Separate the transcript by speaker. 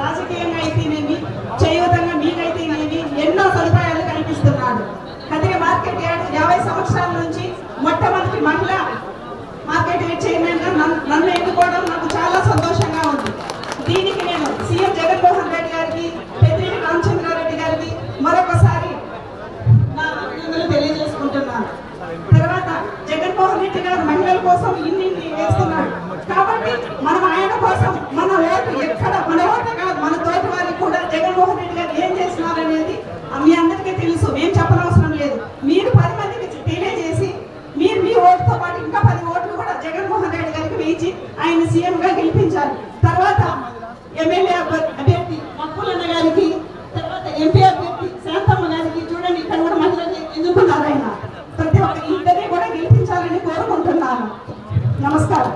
Speaker 1: రాజకీయంగా అయితేనేమి చేయూతంగా మీకైతేనేమి ఎన్నో సదుపాయాలు కల్పిస్తున్నారు కదిరి మార్కెట్ యార్డ్ యాభై సంవత్సరాల నుంచి మొట్టమొదటి మహిళ మార్కెట్ యార్డ్ చైర్మన్గా నన్ను ఎన్నుకోవడం నాకు చాలా సంతోషంగా ఉంది. దీనికి నేను సీఎం జగన్మోహన్ రెడ్డి గారికి పెద్దిరెడ్డి రామచంద్రారెడ్డి గారికి మరొకసారి నా అభినందనలు తెలియజేసుకుంటున్నాను. తర్వాత జగన్మోహన్ రెడ్డి గారు మహిళల కోసం ఇన్ని తెలుసు మేము చెప్పనవసరం లేదు. మీరు పది మందికి తెలియజేసి మీరు మీ ఓటుతో పాటు ఇంకా పది ఓట్లు కూడా జగన్మోహన్ రెడ్డి గారికి వేయించి ఆయన సీఎంగా గెలిపించారు గెలిపించాలి. తర్వాత ఎమ్మెల్యే అభ్యర్థి మక్కులన్న గారికి తర్వాత ఎంపీ అభ్యర్థి శాంతమ్మ గారికి చూడండి ఇక్కడ కూడా మహిళలు ఎన్నుకున్నారు ఆయన? ప్రతి ఒక్క ఇద్దరిని కూడా గెలిపించాలని కోరుకుంటున్నాను. నమస్కారం.